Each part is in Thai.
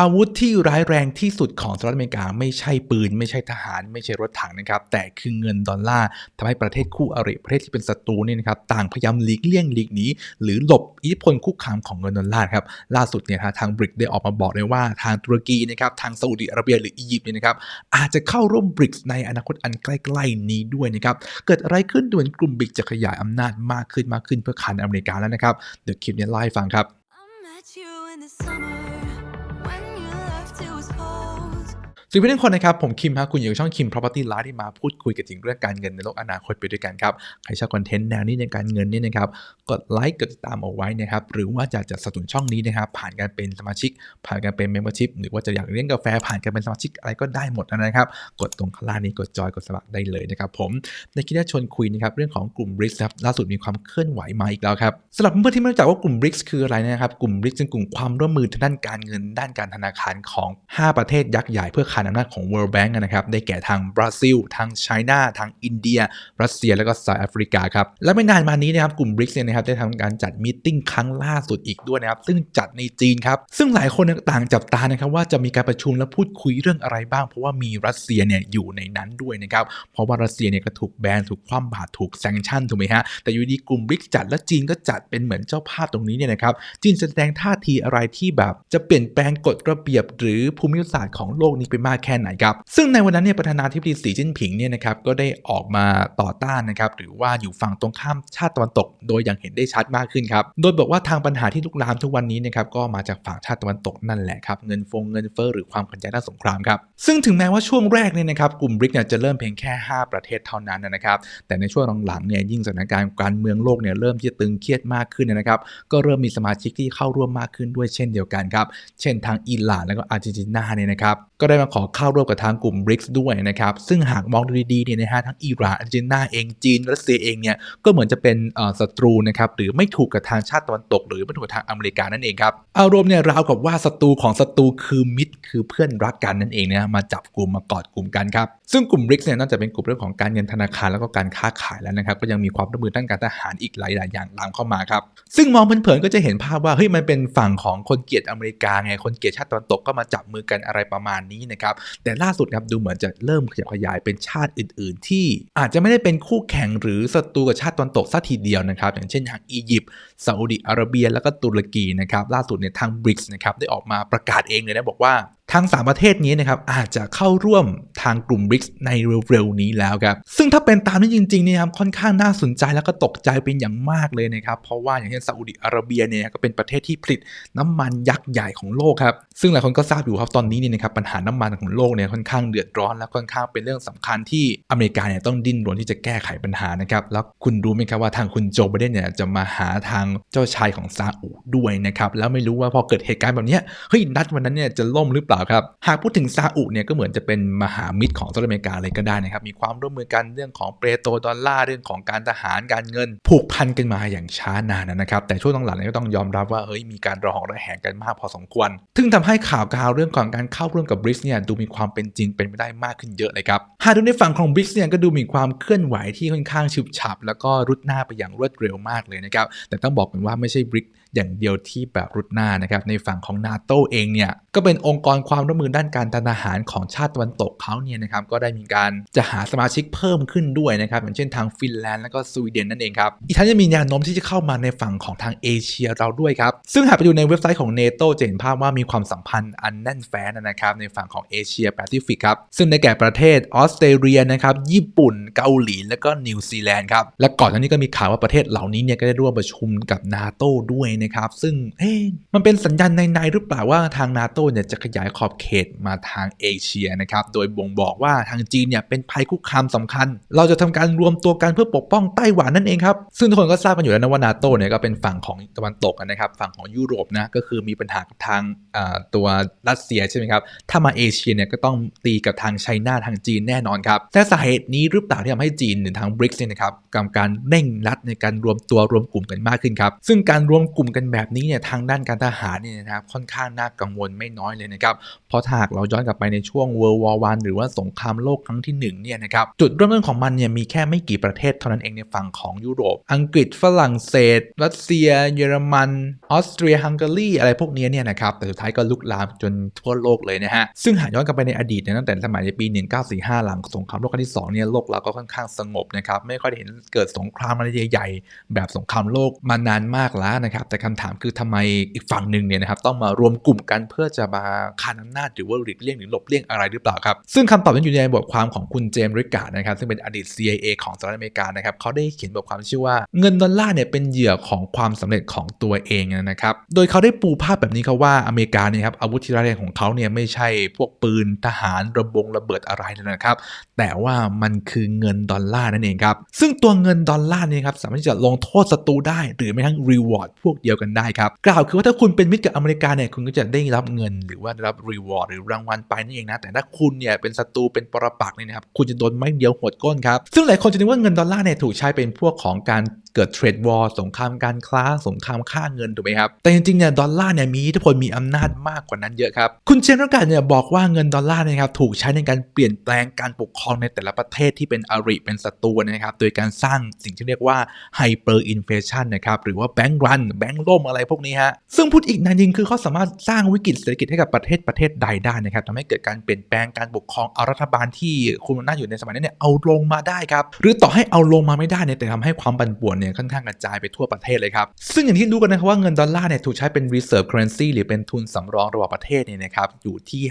อาวุธที่ร้ายแรงที่สุดของสหรัฐอเมริกาไม่ใช่ปืน ไม่ใช่ทหาร ไม่ใช่รถถังนะครับ แต่คือเงินดอลลาร์ทำให้ประเทศคู่อริประเทศที่เป็นศัตรูเนี่ยนะครับต่างพยายามหลีกเลี่ยงหลีกหนีหรือหลบอิทธิพลคุกคามของเงินดอลลาร์ครับล่าสุดเนี่ยทางบริกได้ออกมาบอกเลยว่าทางตุรกีนะครับทางซาอุดิอาระเบียหรืออียิปต์เนี่ยนะครับอาจจะเข้าร่วมบริกในอนาคตอันใกล้ๆนี้ด้วยนะครับเกิดอะไรขึ้นดูเหมือนกลุ่มบริกจะขยายอำนาจมากขึ้นมากขึ้นเพื่อขันอเมริกาแล้วนะครับเดี๋ยวคลิปนี้ไล่ฟังครับ สวัสดีเพื่อนคนนะครับ ผมคิมฮะคุณอยู่กับช่องคิม property live ที่มาพูดคุยกันถึงเรื่องการเงินในโลกอนาคตไปด้วยกันครับ ใครชอบคอนเทนต์แนวนี้ในการเงินนี่นะครับ กดไลค์กดติดตามเอาไว้นะครับ หรือว่าจะจะสนับสนุนช่องนี้นะครับ ผ่านการเป็นสมาชิก ผ่านการเป็น membership หรือว่าจะอยากเลี้ยงกาแฟผ่านการเป็นสมาชิกอะไรก็ได้หมดนะครับ กดตรงข้างล่างนี้กดจอยกดสมัครได้เลยนะครับผมในคลิปนี้ชวนคุยนะครับเรื่องของกลุ่ม BRICS ครับล่าสุดมีความเคลื่อนไหวมาอีกแล้วครับสำหรับเพื่อนที่ไม่รู้จักว่ากลุ่ม BRICS คืออะไรนะครับกลุ่ม BRICS เป็นกลุ่มความร่วมมือทางด้านการเงินด้านการธนาคารของ 5 ประเทศยักษ์ใหญ่เพื่อานอำนาจของ World Bank นะครับได้แก่ทางบราซิล ทางไชน่าทางอินเดีย รัสเซีย แล้วก็เซาท์แอฟริกาครับและไม่นานมานี้นะครับกลุ่ม BRICS เนี่ยนะครับได้ทำการจัดมีติ้งครั้งล่าสุดอีกด้วยนะครับซึ่งจัดในจีนครับซึ่งหลายคนต่างจับตานะครับว่าจะมีการประชุมและพูดคุยเรื่องอะไรบ้าง เพราะว่ามีรัสเซียเนี่ยอยู่ในนั้นด้วยนะครับเพราะว่ารัสเซียเนี่ยก็ถูกแบนถูกคว่ำบาตรถูกแซงชั่นถูกไหมฮะแต่อยู่ดีกลุ่มบริกจัดและจีนก็จัดเป็นเหมือนเจ้าภาพตรงนี้เนี่ยนะครับจีนแสดงท่าทีอะไรที่แบบจะเปลี่ยนแปลงกฎระเบียบ หรือภูมิศาสตร์ของโลกนี้ไปมากแค่ไหนครับ ซึ่งในวันนั้นเนี่ยประธานาธิบดีสีจิ้นผิงเนี่ยนะครับก็ได้ออกมาต่อต้านนะครับหรือว่าอยู่ฝั่งตรงข้ามชาติตะวันตก โดยอย่างเห็นได้ชัดมากขึ้นครับโดยบอกว่าทางปัญหาที่ลุกลามทุกวันนี้นะครับก็มาจากฝั่งชาติตะวันตกนั่นแหละครับเงินฟงเงินเฟ้อหรือความขัดแย้งด้านสงครามครับซึ่งถึงแม้ว่าช่วงแรกเนี่ยนะครับกลุ่มบริกเนี่ยจะเริ่มเพียงแค่ 5 ประเทศเท่านั้นนะครับแต่ในช่วงหลังๆเนี่ยยิ่งสถานการณ์การเมืองโลกเนี่ยเริ่มที่จะตึงเครียดมากขึ้นนะครับก็เริ่มมีสมาชิกที่เข้าร่วมมากขึ้นด้วยเช่นเดียวกันครับเช่นทางอิหร่านแล้วก็อาร์เจนตินาเนี่ยนะครับ ก็ได้มาขอเข้าร่วมกับทางกลุ่มบริกด้วยนะครับ ซึ่งหากมองดูดีๆเนี่ยนะฮะทั้งอิหร่านอาร์เจนตินาเองจีนรัสเซียเองเนี่ยก็เหมือนจะเป็นศัตรูนะครับหรือไม่ถูกกับทางชาติตะวันตก หรือไม่ถูกกับทางอเมริกานั่นเองครับอารมณ์เนี่ยราวกับว่าศัตรูของศัตรูคือมิตร คือเพื่อนรักกันนั่นเองนะมาจับกลุ่มมากอดกลุ่มกันครับ ซึ่งกลุ่มบริกเนี่ยนอกจากเป็นกลุ่มเรื่องของการเงินธนาคารแล้วก็การค้าขายแล้วนะครับก็ยังมีความร่วมมือด้านการทหารอีกหลาย ๆ อย่างตามเข้ามาครับซึ่งมองเผินๆก็จะเห็นภาพว่าเฮ้ยมันเป็นฝั่งของคนเกลียดอเมริกาไงคนเกลียดชาติตะวันตกก็มาจับมือกันอะไรประมาณนี้นะครับแต่ล่าสุดครับดูเหมือนจะเริ่มขยับขยายเป็นชาติอื่น ๆ ที่อาจจะไม่ได้เป็นคู่แข่งหรือศัตรูกับชาติตะวันตกซะทีเดียวนะครับอย่างเช่นทางอียิปต์ซาอุดิอาระเบียแล้วก็ตุรกีนะครับล่าสุดเนี่ยทางบริกส์นะครับได้ออกมาประกาศเองเลยนะบอกว่า ทั้ง 3 ประเทศนี้นะครับอาจจะเข้าร่วมทางกลุ่มบริกส์ในเร็วๆนี้แล้วครับ ซึ่งถ้าเป็นตามนี้จริงๆเนี่ยครับค่อนข้างน่าสนใจแล้วก็ตกใจเป็นอย่างมากเลยนะครับ เพราะว่าอย่างเช่นซาอุดิอาระเบียเนี่ยก็เป็นประเทศที่ผลิตน้ำมันยักษ์ใหญ่ของโลกครับ ซึ่งหลายคนก็ทราบอยู่ครับตอนนี้เนี่ยนะครับปัญหาน้ำมันของโลกเนี่ยค่อนข้างเดือดร้อนและค่อนข้างเป็นเรื่องสำคัญที่อเมริกาเนี่ยต้องดิ้นรนที่จะแก้ไขปัญหานะครับแล้วคุณรู้ไหมครับว่าทางคุณโจไบเดนเนี่ยจะมาหาทางเจ้าชายของซาอุด้วยนะครับแล้วไม่รู้ว่าพอเกิดเหตุการณ์แบบนี้เฮ้ยนัดวันนั้นเนี่ยจะล่มหรือเปล่าครับ หากพูดถึงซาอุเนี่ยก็เหมือนจะเป็นมหามิตรของสหรัฐอเมริกาเลยก็ได้นะครับ มีความร่วมมือกันเรื่องของเปโตรดอลลาร์เรื่องของการทหารการเงิน ผูกพันกันมาอย่างช้านานนะครับ แต่ช่วงหลังๆนี้ก็ต้องยอมรับว่าเฮ้ยมีการระหองระแหงกันมากพอสมควร ซึ่งทำให้ข่าวกาวเรื่องของการเข้าร่วมกับบริกเนี่ยดูมีความเป็นจริงเป็นไปได้มากขึ้นเยอะเลยครับ หากดูในฝั่งของบริกเนี่ยก็ดูมีความเคลื่อนไหวที่ค่อนข้างฉุบฉับ แล้วก็รุดหน้าไปอย่างรวดเร็วมากเลยนะครับ แต่ต้องบอกกันว่าไม่ใช่บริก อย่างเดียวที่แบบรุดหน้านะครับในฝั่งของนาโตเองเนี่ยก็เป็นองค์กรความร่วมมือด้านการทหารของชาติตะวันตกเขาเนี่ยนะครับก็ได้มีการจะหาสมาชิกเพิ่มขึ้นด้วยนะครับอย่างเช่นทางฟินแลนด์และก็สวีเดนนั่นเองครับอีกทั้งยังมีแนวโน้มที่จะเข้ามาในฝั่งของทางเอเชียเราด้วยครับซึ่งหากไปดูในเว็บไซต์ของเนโตจะเห็นภาพว่ามีความสัมพันธ์อันแน่นแฟ้นนะครับในฝั่งของเอเชียแปซิฟิกครับซึ่งในแก่ประเทศออสเตรเลียนะครับญี่ปุ่นเกาหลีและก็นิวซีแลนด์ครับและก่อนหน้านี้ก็มีข่าวว่าประเทศเหล่านี้เนี่ยก็ได้ร่วมประชุมกับนาโตด้วยนะครับ ซึ่งมันเป็นสัญญาณในๆหรือเปล่าว่าทางนาโตเนี่ยจะขยายขอบเขตมาทางเอเชียนะครับ โดยบ่งบอกว่าทางจีนเนี่ยเป็นภัยคุกคามสำคัญ เราจะทำการรวมตัวกันเพื่อปกป้องไต้หวันนั่นเองครับ ซึ่งทุกคนก็ทราบกันอยู่แล้วนะว่านาโตเนี่ยก็เป็นฝั่งของตะวันตกนะครับ ฝั่งของยุโรปนะก็คือมีปัญหากับทางตัวรัสเซียใช่ไหมครับถ้ามาเอเชียเนี่ยก็ต้องตีกับทางไชน่าทางจีนแน่นอนครับแต่สาเหตุนี้หรือเปล่าที่ทำให้จีนหรือทางบริกส์เนี่ยนะครับกำการเร่งรัดในการรวมตัวรวมกลุ่มกันมากขึ้นครับซึ่งการรวมกลุ่มกันแบบนี้เนี่ยทางด้านการทหารเนี่ยนะครับค่อนข้างน่ากังวลไม่น้อยเลยนะครับเพราะถ้าหากเราย้อนกลับไปในช่วง World War One หรือว่าสงครามโลกครั้งที่1เนี่ยนะครับจุดเริ่มต้นของมันเนี่ยมีแค่ไม่กี่ประเทศเท่านั้นเองในฝั่งของยุโรป อังกฤษฝรั่งเศส รัสเซีย เยอรมันออสเตรียฮังการีอะไรพวกนี้เนี่ยนะครับแต่สุดท้ายก็ลุกลามจนทั่วโลกเลยนะฮะซึ่งหากย้อนกลับไปในอดีตเนี่ยตั้งแต่สมัยในปี 1945 หลังสงครามโลกครั้งที่สองเนี่ยโลกเราก็ค่อนข้างสงบนะครับไม่ค่อยได้เห็นเกิดสงครามอะไรใหญ่ ๆ แบบสงครามโลกมานานมากแล้วนะครับแต่คำถามคือทำไมอีกฝั่งหนึ่งเนี่ยนะครับต้องมารวมกลุ่มกันเพื่อจะมาคานอำนาจหรือว่าหลีกเลี่ยงหรือหลบเลี่ยงอะไรหรือเปล่าครับ ซึ่งคำตอบนั้นอยู่ในบทความของคุณเจมส์ริกาดนะครับซึ่งเป็นอดีต CIA ของสหรัฐอเมริกานะครับเขาได้เขียนบทความชื่อว่าเงินดอลลาร์เนี่ยเป็นเหยื่อของความสำเร็จของตัวเองนะครับโดยเขาได้ปูภาพแบบนี้ครับว่าอเมริกาเนี่ยครับอาวุธที่ร้ายแรงของเขาเนี่ยไม่ใช่พวกปืนทหารระบงระเบิดอะไรนะครับ แต่ว่ามันคือเงินดอลลาร์นั่นเองครับซึ่งตัวเงินดอลลาร์เนี่ยครับสามารถที่จะลงโทษศัตรูได้ หรือไม่ทั้งรีวอร์ดพวกเดียวกันได้ครับ กล่าวคือว่าถ้าคุณเป็นมิตรกับอเมริกาเนี่ยคุณก็จะได้รับเงิน หรือว่าได้รับรีวอร์ดหรือรางวัลไปนั่นเองนะ แต่ถ้าคุณเนี่ยเป็นศัตรูเป็นปรปักษ์เนี่ยนะครับคุณจะโดนไม้เดียวหัวดก้นครับซึ่งหลายคนจะนึกว่าเงินดอลลาร์เนี่ยถูกใช้เป็นพวกของการเกิดเทรดวอร์สงครามการค้าสงครามค่าเงินถูกไหมครับ แต่จริงๆเนี่ยดอลลาร์เนี่ยมีอิทธิพลมีอำนาจมากกว่านั้นเยอะครับ คุณเชนรกาเนี่ยบอกว่าเงินดอลลาร์เนยครับถูกใช้ในการเปลี่ยนแปลงการปกครองในแต่ละประเทศที่เป็นอริเป็นศัตรูนะครับ โดยการสร้างสิ่งที่เรียกว่าไฮเปอร์อินเฟชันนะครับหรือว่าแบงก์รันแบงก์ล่มอะไรพวกนี้ฮะซึ่งพูดอีกนันยิงคือเขาสามารถสร้างวิกฤตเศรษฐกิจให้กับประเทศประเทศใดได้นะครับทำให้เกิดการเปลี่ยนแปลงการปกครองเอารัฐบาลที่คุมอำนาจอยู่ในสมัยนั้นเนี่ยเอาลงมาได้ครับหรือต่อให้เอาลงมาไม่ได้เนี่ยแต่ทำให้ความปั่นป่วนเนี่ยค่อนข้างกระจายไปทั่วประเทศเลยครับ ซึ่งอย่างที่รู้กันนะครับว่าเงินดอลลาร์เนี่ยถูกใช้เป็น reserve currency หรือเป็นทุนสำรองระหว่างประเทศเนี่ยนะครับอยู่ที่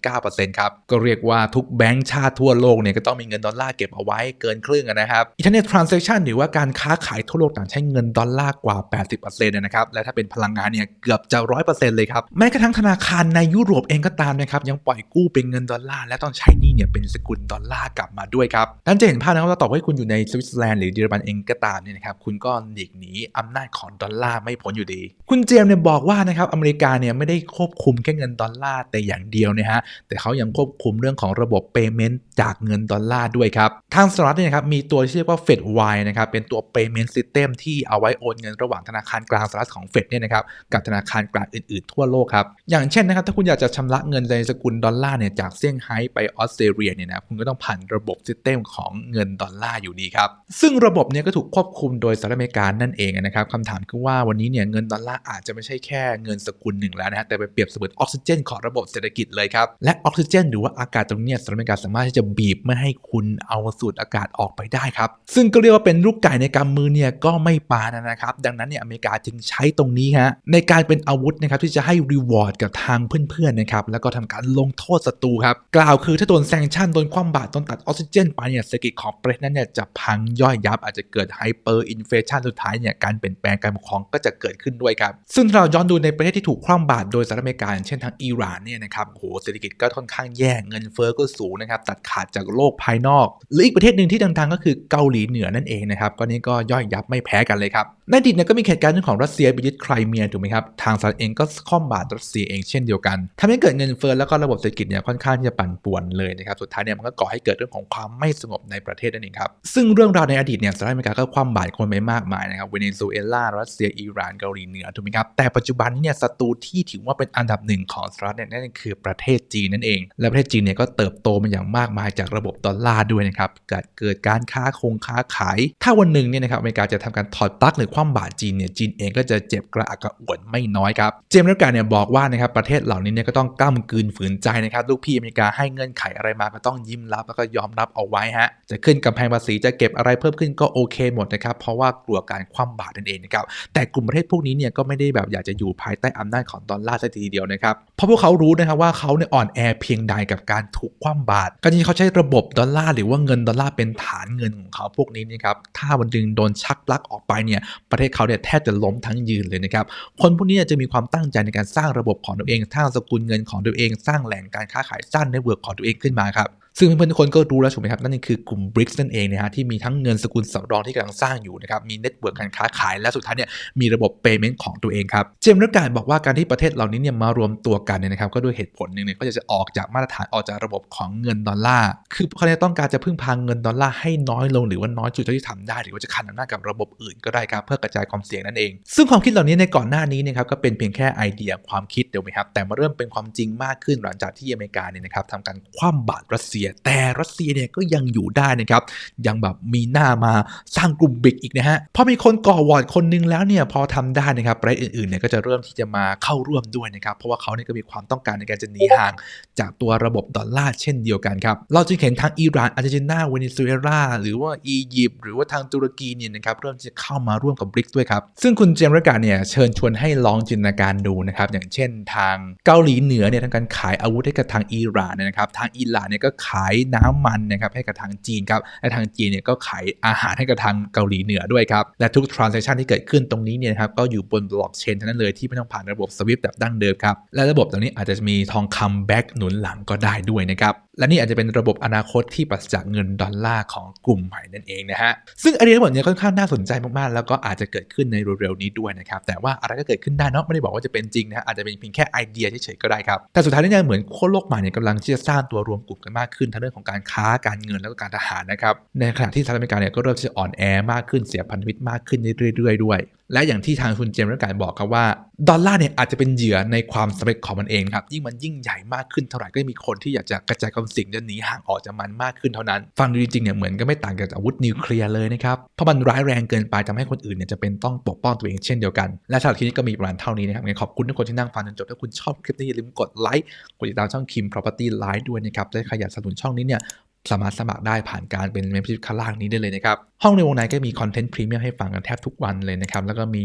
59%ครับก็เรียกว่าทุกแบงก์ชาติทั่วโลกเนี่ยก็ต้องมีเงินดอลลาร์เก็บเอาไว้เกินครึ่งนะครับ internet transaction หรือว่าการค้าขายทั่วโลกต่างใช้เงินดอลลาร์กว่า 80%นะครับและถ้าเป็นพลังงานเนี่ยเกือบจะ 100%เลยครับแม้กระทั่งธนาคารในยุโรปเองก็ตามนะครับยังปล่อยกู้เป็นเงินดอลลาร์และต้องใช้นี่เนี่ยเป็นสกุลดอลลาร์กลับมาด้วยครับนั่นจะเห็นภาพนะครับว่าต่อให้คุณอยู่ในสวิตเซอร์แลนด์หรือเยอรมันเองก็ตามเนี่ยนะครับคุณก็หลีกหนีอำนาจของดอลลาร์ไม่พ้นอยู่ดี คุณเจมส์เนี่ยบอกว่านะครับอเมริกาเนี่ยไม่ได้ควบคุมแค่เงินดอลลาร์แต่อย่างเดียวนะฮะแต่เขายังควบคุมเรื่องของระบบ payment จากเงินดอลลาร์ด้วยครับทางสหรัฐเนี่ยนะครับมีตัวที่เรียกว่า Fed w i นะครับเป็นตัว payment system ที่เอาไว้โอนเงินระหว่างธนาคารกลางสหรัฐของ Fed เนี่ยนะครับกับธนาคารกลางอื่นๆ ทั่วโลกครับอย่างเช่นนะครับถ้าคุณอยากจะชำระเงินในสกุลดอลลาร์เนี่ยจากเซี่ยงไฮ้ไปออสเตรเลียเนี่ยนะคุณก็ต้องผ่านระบบซิสเต็มของเงินดอลลาร์อยู่ดีครับซึ่งระบบเนี่ยก็ถูกควบคุมโดยสหรัฐอเมริกานั่นเองนะครับคำถามคือว่าวันนี้เนี่ยเงินดอลลาร์อาจจะไม่ใช่แค่เงินสกุลหนึ่งแล้วนะฮะแต่ไปเปรียบเสมือนออกซิเจนของระบบเศรษฐกิจเลยครับและออกซิเจนหรือว่าอากาศตรงนี้สหรัฐอเมริกาสามารถที่จะบีบไม่ให้คุณเอาสูดอากาศออกไปได้ครับซึ่งก็เรียกว่าเป็นลูกไก่ในกำมือเนี่ยก็ไม่ปานนะครับดังนั้นเนี่ยอเมริกาจึงใช้ตรงนี้ฮะในการเป็นอาวุธนะครับที่จะให้รีวอร์ดกับทางเพื่อนๆนะครับแล้วก็ทำการลงโทษศัตรูครับกล่าวคือถ้าโดนแซงชั่นโดนคว่ำบาตรโดนตัดออกซิเจนไปเนี่ยเศรษฐกิจของประเทศนั้นเนี่ยจะพังย่อยยับอาจจะเกิดไฮเปอร์อินเฟชันสุดท้ายเนี่ยการเปลี่ยนแปลงการปกครองก็จะเกิดขึ้นด้วยครับ ซึ่งเราย้อนดูในประเทศที่ถูกคว่ำบาตรโดยสหรัฐอเมริกาเช่นทางอิหร่านเนี่ยนะครับโหเศรษฐกิจก็ค่อนข้างแย่เงินเฟ้อก็สูงนะครับตัดขาดจากโลกภายนอก หรืออีกประเทศหนึ่งที่ดังๆก็คือเกาหลีเหนือนั่นเองนะครับก็นี่ก็ย่อยยับไม่แพ้กันเลยครับในอดีตเนี่ยก็มีเหตุการณ์เรื่องของรัสเซียไปยึดไครเมียถูกไหมครับทางสหรัฐเองก็คว่ำบาตรรัสเซียเองเช่นเดียวกันทำให้เกิดเงินเฟ้อแล้วก็ระบบเศรษฐกิจเนี่ยค่อนข้างที่จะปั่นป่วนเลยนะครับสุดท้ายเนี่ยมันก็ก่อให้เกิดเรื่องของความไม่สงบในประเทศนั่นเองครับซึ่งเรื่องราวในอดีตเนี่ยสหรัฐอเมริกาก็คว่ำบาตรคนไปมากมายนะครับเวเนซุเอลารัสเซียอิหร่านเกาหลีเหนือถูกไหมครับแต่ปัจจุบันนี้เนี่ยศัตรูที่ถือว่าเป็นอันดับหนึ่งของสหรัฐเนี่ยนั่นคือประเทศจีนนั่นเอง และประเทศจีนเนี่ยก็เติบโตมาอย่างมากมายจากระบบดอลลาร์ด้วยนะครับเกิดเกิดการค้าคงค้าขาย ถ้าวันหนึ่งเนี่ยนะครับอเมริกาจะทำการถอดปลั๊กหรือคว่ำบาตรจีนเนี่ยจีนเองก็จะเจ็บกระอักกระอ่วนไม่น้อยครับเจมส์รักการเนี่ยบอกว่านะครับประเทศเหล่านี้เนี่ยก็ต้องกล้ำกลืนฝืนใจนะครับลูกพี่อเมริกาให้เงื่อนไขอะไรมาก็ต้องยิ้มรับแล้วก็ยอมรับเอาไว้ฮะจะขึ้นกำแพงภาษีจะเก็บอะไรเพิ่มขึ้นก็โอเคหมดนะครับเพราะว่ากลัวการคว่ำบาตรนั่นเองนะครับแต่กลุ่มประเทศพวกนี้เนี่ยก็ไม่ได้แบบอยากจะอยู่ภายใต้อำนาจของดอลลาร์สักทีเดียวนะครับเพราะพวกเขารู้นะครับว่าเขาเนี่ยอ่อนแอเพียงใดกับการถูกคว่ำบาตรการที่เขาใช้ระบบดอลลาร์หรือว่าเงินดอลลาร์เป็นฐานเงินของเขาพวกนี้นะครับถ้าวันหนึงโดนชักลักออกไปเนี่ยประเทศเขาเนี่ยแทบจะล้มทั้งยืนเลยนะครับคนพวกนี้จะมีความตั้งใจในการสร้างระบบของตัวเองสร้างสกุลเงินของตัวเองสร้างแหล่งการค้าขายสร้างเน็ตเวิร์กของตัวเองขึ้นมาครับ ซึ่งเพื่อนๆทุกคนก็รู้แล้วถูกไหมครับ นั่นคือกลุ่ม BRICS นั่นเองนะฮะที่มีทั้งเงินสกุลสำรองที่กำลังสร้างอยู่นะครับมีเน็ตเวิร์กการค้าขายและสุดท้ายเนี่ยมีระบบ payment ของตัวเองครับเจมส์รักการบอกว่าการที่ประเทศเหล่านี้เนี่ยมารวมตัวกันเนี่ยนะครับก็ด้วยเหตุผลหนึ่งเนี่ยก็จะออกจากมาตรฐานออกจากระบบของเงินดอลลาร์คือเขาเนี่ยต้องการจะพึ่งพาเงินดอลลาร์ให้น้อยลงหรือว่าน้อยสุดที่ทำได้ หรือว่าจะขันอำนาจกับระบบอื่นก็ได้ครับเพื่อกระจายความเสี่ยงนั่นเอง ซึ่งความคิดเหล่านี้ในก่อนหน้านี้นะครับก็เป็นเพียงแค่ไอเดียความคิดเดียวไหมครับแต่มาเริ่มเป็นความจริงมากขึ้นหลังจากที่อเมริกาเนี่ยนะครับทำการคว่ำบาตรรัสเซียแต่รัสเซียเนี่ยก็ยังอยู่ได้นะครับ ยังแบบมีหน้ามาสร้างกลุ่มบิกอีกนะฮะ พอมีคนก่อวอร์ดคนหนึงแล้วเนี่ยพอทำได้นะครับประเทศอื่นๆเนี่ยก็จะเริ่มที่จะมาเข้าร่วมด้วยนะครับ เพราะว่าเขาเนี่ยก็มีความต้องการในการจะหนีห่างจากตัวระบบดอลลาร์เช่นเดียวกันครับ เราจึงเห็นทางอิหร่านอาร์เจนตินาเวเนซุเอลาหรือว่าอียิปต์หรือว่าทางตุรกีเนี่ยนะครับเริ่มจะเข้ามาร่วมกับบริกด้วยครับ ซึ่งคุณเจมส์รกาเนี่ยเชิญชวนให้ลองจินตนาการดูนะครับอย่างเช่นทางเกาหลีเหนือเนี่ยทางการขายอาวุธให้กับทางอิหร่านนะครับทางอิหร่านเนี่ยก็ขขายน้ำมันนะครับให้กับทางจีนครับและทางจีนเนี่ยก็ขายอาหารให้กับทางเกาหลีเหนือด้วยครับและทุก transaction ที่เกิดขึ้นตรงนี้เนี่ยครับก็อยู่บนบล็อกเชนทั้งนั้นเลยที่ไม่ต้องผ่านระบบสวิฟแบบดั้งเดิมครับและระบบตรงนี้อาจจะมีทองคำแบ็กหนุนหลังก็ได้ด้วยนะครับ และนี่อาจจะเป็นระบบอนาคตที่ปราศจากเงินดอลลาร์ของกลุ่มใหม่นั่นเองนะฮะซึ่งไอเดียทั้งหมดเนี้ค่อนข้างน่าสนใจมากๆ แล้วก็อาจจะเกิดขึ้นในเร็วๆนี้ด้วยนะครับแต่ว่าอะไรก็เกิดขึ้นได้เนาะไม่ได้บอกว่าจะเป็นจริงนะฮะอาจจะเป็นเพียงแค่ไอเดียเฉยๆก็ได้ครับแต่สุดท้ายเนี่ยเหมือนโคตรโลกใหม่เนี่ยกำลังที่จะสร้างตัวรวมกลุ่มกันมากขึ้นทั้งเรื่องของการค้าการเงินแล้วก็การทหารนะครับในขณะที่สหรัฐอเมริกาเนี่ยก็เริ่มจะอ่อนแอมากขึ้นเสียพันธมิตรมากขึ้นเรื่อยๆด้วย และอย่างที่ทางคุณเจมส์รักการบอกครับว่า ดอลลาร์เนี่ยอาจจะเป็นเหยื่อในความสำเร็จของมันเองครับ ยิ่งมันยิ่งใหญ่มากขึ้นเท่าไหร่ก็มีคนที่อยากจะกระจายความเสี่ยงจะหนีห่างออกจากมันมากขึ้นเท่านั้น ฟังดูจริงๆเนี่ยเหมือนก็ไม่ต่างกับอาวุธนิวเคลียร์เลยนะครับ เพราะมันร้ายแรงเกินไปทำให้คนอื่นเนี่ยจะเป็นต้องปกป้องตัวเองเช่นเดียวกัน และสำหรับคลิปนี้ก็มีประมาณเท่านี้นะครับงั้นขอบคุณทุกคนที่นั่งฟังจนจบถ้าคุณชอบคลิปนี้อย่าลืมกดไลค์กดติดตามช่องคิม property live ด้วยนะครับและใครอยากสนับสนุนช่องนี้เนี่ย สามารถสมัครได้ผ่านการเป็น membership ข้างล่างนี้ได้เลยนะครับ ห้องในวงในก็มีคอนเทนต์พรีเมียมให้ฟังกันแทบทุกวันเลยนะครับ แล้วก็มี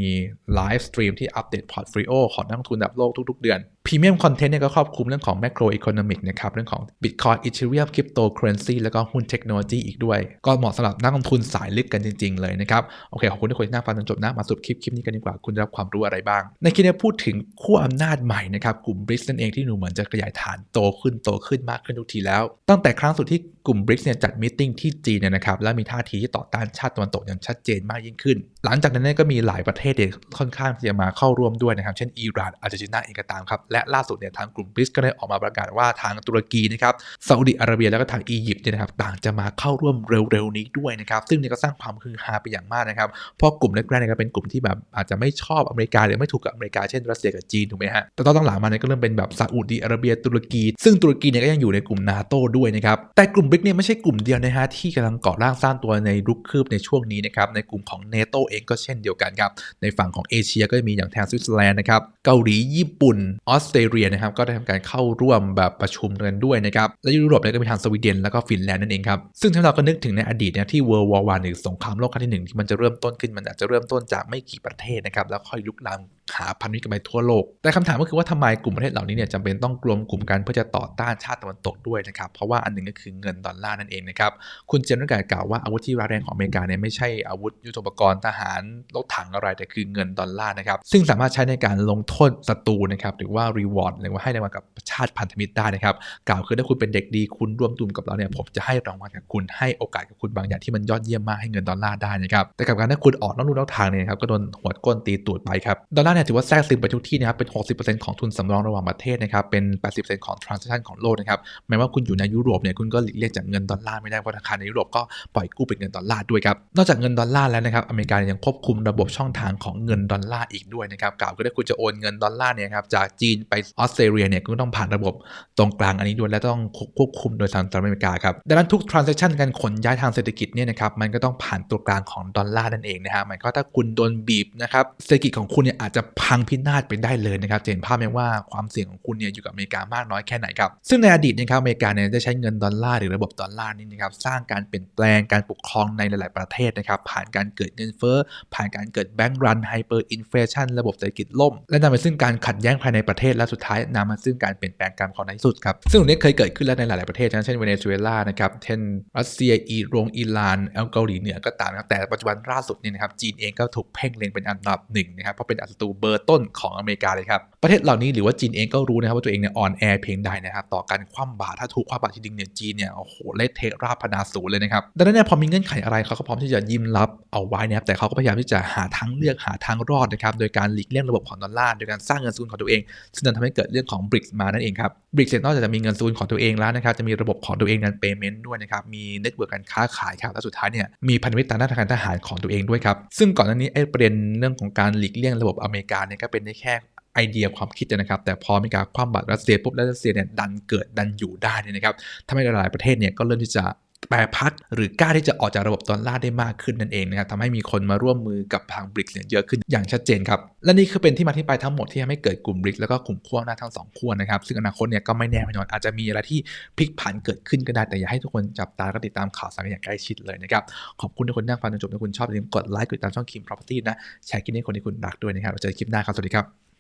ไลฟ์สตรีมที่อัปเดตพอร์ตฟ i โอของนักลงทุนระดับโลกทุกๆเดือน พรีเมียมคอนเทนต์เนี่ยก็ครอบคลุมเรื่องของ macro economic นะครับ เรื่องของ Bitcoin Ethereum Cryptocurrency แล้วก็หุ้นเทคโนโลยีอีกด้วย ก็เหมาะสำหรับนักลงทุนสายลึกกันจริง ๆ เลยนะครับ โอเค ขอบคุณทุกคนที่นั่งฟังจนจบนะ มาสรุปคลิปคลิปนี้กันดีกว่า คุณได้รับความรู้อะไรบ้าง ในคลิปนี้พูดถึงขั้วอำนาจใหม่นะครับ กลุ่ม BRICS นั่นเองที่ดูเหมือนจะขยายฐานโตขึ้นโตขึ้นมากขึ้นทุกทีแล้ว ตั้งแต่ครั้งสุดที่กลุ่ม BRICS เนี่ยจัดมิทติ้งที่จีนเนี่ยนะครับและมีท่าทีที่ต่อต้านชาติตะวันตกอย่างชัดเจนมากยิ่งขึ้น หลังจากนั้นก็มีหลายประเทศเนี่ยค่อนข้างที่จะมาเข้าร่วมด้วยนะครับเช่นอิหร่านอาร์เจนตินาเองก็ตามครับและล่าสุดเนี่ยทางกลุ่ม BRICS ก็ได้ออกมาประกาศว่าทางตุรกีนะครับซาอุดิอาระเบียแล้วก็ทางอียิปต์เนี่ยนะครับต่างจะมาเข้าร่วมเร็วๆนี้ด้วยนะครับซึ่งเนี่ยก็สร้างความฮือฮาไปอย่างมากนะครับเพราะกลุ่มแรกๆเนี่ยก็เป็นกลุ่มที่แบบอาจจะไม่ชอบอเมริกาหรือไม่ถูกกับอเมริกาเช่นรัสเซียกับจีนถูกไหมฮะแต่ตอนหลังมาเนี่ยก็เริ่มเป็นแบบซาอุดิอาระเบียตุรกี ซึ่งตุรกีเนี่ยก็ยังอยู่ในกลุ่มนาโตด้วยนะครับแต่กลุ่ม BRICS เนี่ยไม่ใช่กลุ่มเดียวนะฮะที่กำลังก่อร่างสร้างตัวในรุกคืบในช่วงนี้นะครับในกลุ่มของเนโตเองก็เช่นเดียวกันครับในฝั่งของเอเชียก็มีอย่างแทนสวิตเซอร์แลนด์นะครับเกาหลีญี่ปุ่นออสสเตรเลียนะครับก็ได้ทำการเข้าร่วมแบบประชุมกันด้วยนะครับและยุโรปเนี่ยก็มีทางสวีเดนแล้วก็ฟินแลนด์นั่นเองครับซึ่งถ้าเราก็นึกถึงในอดีตเนี่ยที่ World War One หรือสงครามโลกครั้งที่หนึ่งที่มันจะเริ่มต้นขึ้นมันอาจจะเริ่มต้นจากไม่กี่ประเทศนะครับแล้วค่อยลุกลามหาพันธมิตรกันไปทั่วโลก แต่คำถามก็คือว่าทำไมกลุ่มประเทศเหล่านี้เนี่ยจำเป็นต้องรวมกลุ่มกันเพื่อจะต่อต้านชาติตะวันตกด้วยนะครับ เพราะว่าอันหนึ่งก็คือเงินดอลลาร์นั่นเองนะครับ คุณเจมส์นักการกล่าวว่าอาวุธที่ร้ายแรงของอเมริกาเนี่ยไม่ใช่อาวุธยุทโธปกรณ์ทหารรถถังอะไรแต่คือเงินดอลลาร์นะครับ ซึ่งสามารถใช้ในการลงโทษศัตรูนะครับหรือว่ารีวอร์ดหรือว่าให้รางวัลกับชาติพันธมิตรได้นะครับ กล่าวคือถ้าคุณเป็นเด็กดีคุณร่วมทุนกับเราเนี่ยผมจะให้รางวัลกับคุณให้โอกาสกับคุณบางอย่างที่มันยอดเยี่ยมมากให้เงินดอลลาร์ได้นะครับแต่กับการถ้าคุณออกนอกลู่นอกทางเนี่ยครับก็โดนหัวก้นตีตูดไปครับดอลลาร์เนี่ยถือว่าแทรกซึมไปทุกที่นะครับเป็น 60%ของทุนสำรองระหว่างประเทศนะครับเป็น 80%ของ transaction ของโลกนะครับแม้ว่าคุณอยู่ในยุโรปเนี่ยคุณก็หลีกเลี่ยงจากเงินดอลลาร์ไม่ได้เพราะธนาคารในยุโรปก็ปล่อยกู้เป็นเงินดอลลาร์ด้วยครับนอกจากเงินดอลลาร์แล้วนะครับอเมริกายังควบคุมระบบช่องทางของเงินดอลลาร์อีกด้วยนะครับกล่าวคือถ้คุณจะโอนเงินดอลลาร์เนี่ยครับจากจีนไปออสเตรเลียเนี่ยคุณก็ต้องผ่านระบบตรงกลางอันนี้ด้วยและต้องควบคุมโดยทางสหรัฐอเมริกาครับดังนั้นทุก transaction การขนย้ายทางเศรษฐกิจเนี่ยนะครับมันก็ต้องผ่านตัวกลางของดอลลาร์นั่นเองนะฮะหมายก็ถ้าคุณโดนบีบนะครับเศรษฐกิจของคุณเนี่ยอาจจะพังพินาศไปได้เลยนะครับเห็นภาพไหมว่าความเสี่ยงของคุณเนี่ยอยู่กับอเมริกามากน้อยแค่ไหนครับ ซึ่งในอดีตนะครับอเมริกาเนี่ยได้ใช้เงินดอลลาร์หรือระบบดอลลาร์นี่นะครับสร้างการเปลี่ยนแปลงการปกครองในหลาย ๆ ประเทศนะครับผ่านการเกิดเงินเฟ้อผ่านการเกิดแบงก์รันไฮเปอร์อินเฟลชันระบบเศรษฐกิจล่ม และนำไปซึ่งการขัดแย้งภายในประเทศและสุดท้ายนำมาซึ่งการเปลี่ยนแปลงการปกครองในที่สุดครับซึ่งตรงนี้เคยเกิดขึ้นแล้วในหลาย ๆ ประเทศนะเช่นเวเนซุเอลานะครับเช่นรัสเซียอิโรงอิหร่านแอลเกาหลีเหนือก็ตามนะครับแต่ปัจจุบันล่าสุดเนี่ยนะครับจีนเองก็ถูกเพ่งเล็งเป็นอันดับหนึ่งนะครับเพราะเป็นศัตรูเบอร์ต้นของอเมริกาเลยครับ ประเทศเหล่านี้หรือว่าจีนเองก็รู้นะครับว่าตัวเองเนี่ยอ่อนแอเพียงใดนะครับต่อการคว่ำบาตรถ้าถูกคว่ำบาตรทีนึงเนี่ยจีนเนี่ยโอ้โหเละเทะราบพนาศูนย์เลยนะครับดังนั้นเนี่ยพอมีเงื่อนไขอะไรเขาก็พร้อมที่จะยิ้มรับเอาไว้นะครับแต่เขาก็พยายามที่จะหาทางเลือกหาทางรอดนะครับโดยการหลีกเลี่ยงระบบของดอลลาร์โดยการสร้างเงินสกุลของตัวเอง ซึ่งนั่นทำให้เกิดเรื่องของ BRICS มานั่นเองครับ BRICS เนี่ยนอกจากจะมีเงินสกุลของตัวเองแล้วนะครับจะมีระบบของตัวเองการ payment ด้วยนะครับมีเน็ตเวิร์กการค้าขายครับและสุดท้ายเนี่ยมีพันธมิตรทางด้านการทหารของตัวเองด้วยครับซึ่งก่อนหน้านี้ไอ้ประเด็นเรื่องของการหลีกเลี่ยงระบบอเมริกาเนี่ยก็เป็นได้แค่ ไอเดียความคิดนะครับ แต่พอมีการคว่ำบาตรรัสเซียปุ๊บรัสเซียเนี่ยดันเกิดดันอยู่ได้เนี่ยนะครับทำให้หลายๆประเทศเนี่ยก็เริ่มที่จะแปรพักหรือกล้าที่จะออกจากระบบดอลลาร์ได้มากขึ้นนั่นเองนะครับทำให้มีคนมาร่วมมือกับทางบริกเนี่ยเยอะขึ้นอย่างชัดเจนครับ และนี่คือเป็นที่มาที่ไปทั้งหมดที่ทำให้เกิดกลุ่มบริกแล้วก็กลุ่มขั้วหน้าทั้งสองขั้วนะครับ ซึ่งอนาคตเนี่ยก็ไม่แน่ไม่นอนอาจจะมีอะไรที่พลิกผันเกิดขึ้นก็ได้ แต่อย่าให้ทุกคนจับตาแล้วก็ติดตามข่าวสารอย่างใกล้ชิดเลยนะครับขอบคุณทุกคนที่นั่งฟังจนจบถ้าคุณชอบอย่าลืมกดไลค์กดติดตามช่องคิม property นะแชร์คลิปนี้คนที่คุณรักด้วยนะครับเราเจอกันคลิปหน้าครับสวัสดีครับ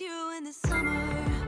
you in the summer.